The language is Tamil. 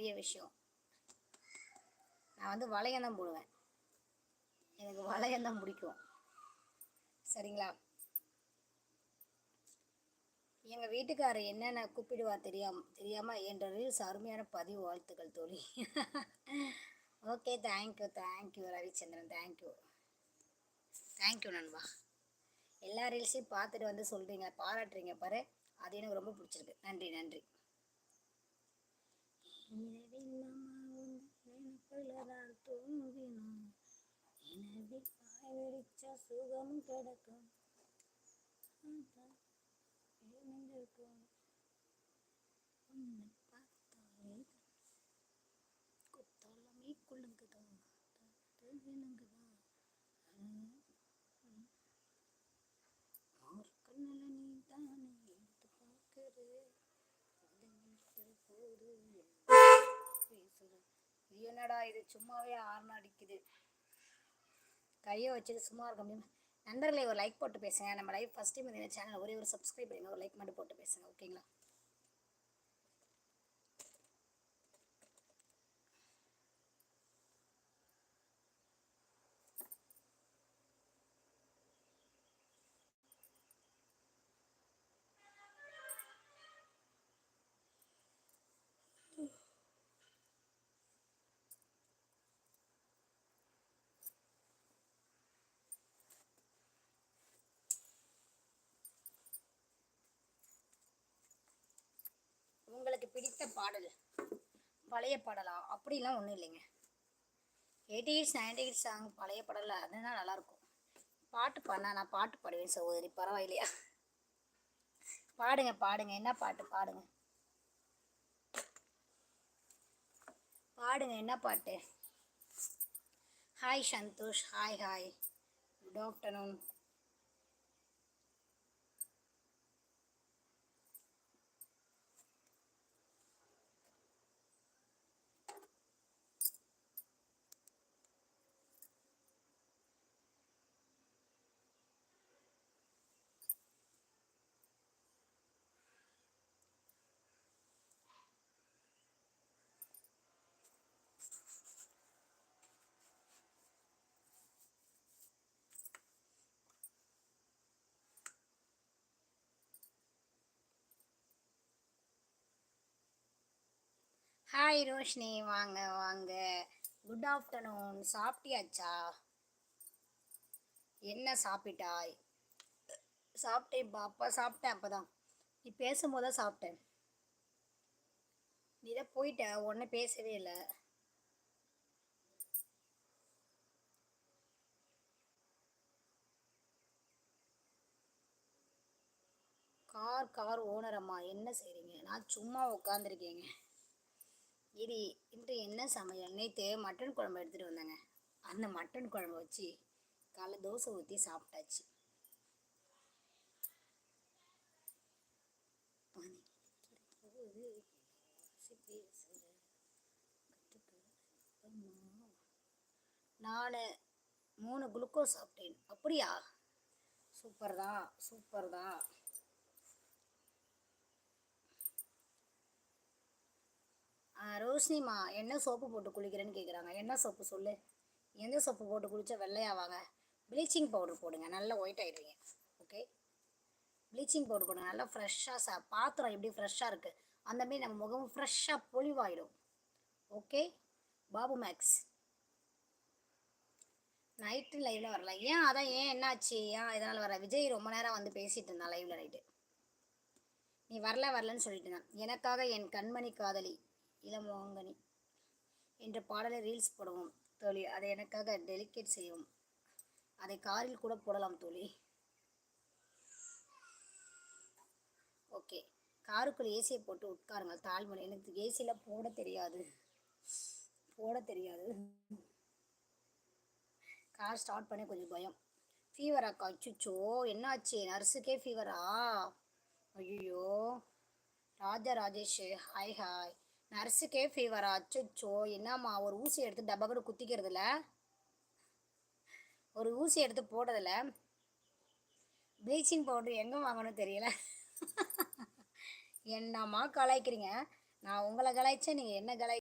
பெரிய விஷயம். நான் வந்து வளையம் தான் போடுவேன். எனக்கு வளையம் தான் பிடிக்கும். சரிங்களா? எங்கள் வீட்டுக்காரர் என்னென்ன கூப்பிடுவார் தெரியாம தெரியாமல் என்ற ரீல்ஸ் அருமையான பதிவு வாழ்த்துக்கள் தோழி. Okay thank you thank you Ravichandran thank you thank you நண்பா. எல்லா ரீல்ஸையும் பார்த்துட்டு வந்து சொல்கிறீங்க பாராட்டுறீங்க பாரு. அது எனக்கு ரொம்ப பிடிச்சிருக்கு. நன்றி நன்றி. எனவே பாய் சுகம் கிடைக்கும். பார்த்தாலே குத்தாலமே குலுங்குதான் விழுங்குதான் நீ தானே எடுத்து பார்க்குற. இது என்னடா இது? சும்மாவே ஆர்ன அடிக்குது. கையை வச்சுட்டு சும்மா இருக்க முடியுமா? நண்பர்களை ஒரு லைக் போட்டு பேசுங்க. நம்ம லைஃப் ஃபஸ்ட் டைம் இந்த சேனல் ஒரே ஒரு சப்ஸ்கிரைப் பண்ணுங்க ஒரு லைக் மட்டும் போட்டு பேசுங்க. ஓகேங்களா எனக்கு பிடித்த பாடல். பழைய பாடலா? அப்படிலாம் ஒன்றும் இல்லைங்க. Eighty eights ninety eights song பழைய பாடலில் அதுதான் நல்லாயிருக்கும் பாட்டு பாடினா நான் பாட்டு பாடுவேன் சகோதரி பரவாயில்லையா? பாடுங்க பாடுங்க. என்ன பாட்டு? பாடுங்க. பாடுங்க என்ன பாட்டு? Hi Santhosh. Hi hi good afternoon hi Roshini வாங்க வாங்க. குட் ஆஃப்டர்நூன் சாப்பிட்டியாச்சா? என்ன சாப்பிட்டாய்? சாப்பிட்டேன் அப்போ சாப்பிட்டேன் அப்போ தான் நீ பேசும்போது தான் சாப்பிட்டேன். நீ தான் போயிட்ட. உடனே பேசவே இல்லை. கார் கார் ஓனரம்மா. என்ன செய்கிறீங்க நான் சும்மா உட்காந்துருக்கேங்க இது இன்று என்ன சமையல் நேற்று மட்டன் குழம்பு எடுத்துகிட்டு வந்தாங்க. அந்த மட்டன் குழம்பு வச்சு காலை தோசை ஊற்றி சாப்பிட்டாச்சு. நான் மூணு குளுக்கோஸ் சாப்பிட்டேன். அப்படியா? சூப்பர் தான் சூப்பர் தான் ரோஷினிமா என்ன சோப்பு போட்டு குளிக்கிறேன்னு கேட்குறாங்க என்ன சோப்பு சொல்லு? எந்த சோப்பு போட்டு குளித்தா வெள்ளையாவாங்க ப்ளீச்சிங் பவுடர் போடுங்க நல்லா ஒயிட் ஆகிடுவீங்க ஓகே? ப்ளீச்சிங் பவுடர் போடுங்க நல்லா ஃப்ரெஷ்ஷாக சா பாத்திரம் எப்படி ஃப்ரெஷ்ஷாக இருக்குது அந்தமாரி நம்ம முகம் ஃப்ரெஷ்ஷாக பொலிவாயிடும். ஓகே? பாபு மேக்ஸ். நைட்டு லைவில் வரல. ஏன் அதான் ஏன் என்னாச்சு? ஏன் இதனால் வர? விஜய் ரொம்ப நேரம் வந்து பேசிகிட்டு இருந்தான் லைவில் நைட்டு நீ வரல வரலன்னு சொல்லிட்டு இருந்தான். எனக்காக என் கண்மணி காதலி. இளமோங்கனி என்ற பாடலை ரீல்ஸ் போடுவோம். தோழி அதை எனக்காக டெலிகேட் செய்யவும். அதை காரில் கூட போடலாம் தோழி. ஓகே. காருக்குள் ஏசியை போட்டு உட்காருங்கள். தாழ்மொழி எனக்கு ஏசியில் போட தெரியாது. போட தெரியாது. கார் ஸ்டார்ட் பண்ணி கொஞ்சம் பயம். ஃபீவரா அச்சுச்சோ என்னாச்சு? நர்ஸுக்கே ஃபீவரா ஐயோ ராஜா ராஜேஷ் ஹாய் ஹாய் நர்ஸுக்கே ஃபீவரா அச்சோ என்னம்மா ஒரு ஊசி எடுத்து டப்பாக்கூட குத்திக்கிறதுல? ஒரு ஊசி எடுத்து போடுறதில்ல ப்ளீச்சிங் பவுடர் எங்கே வாங்கணும் தெரியல. என்னம்மா கலாய்க்கிறீங்க? நான் உங்களை கலாய்ச்சேன் நீங்கள் என்ன கலாய்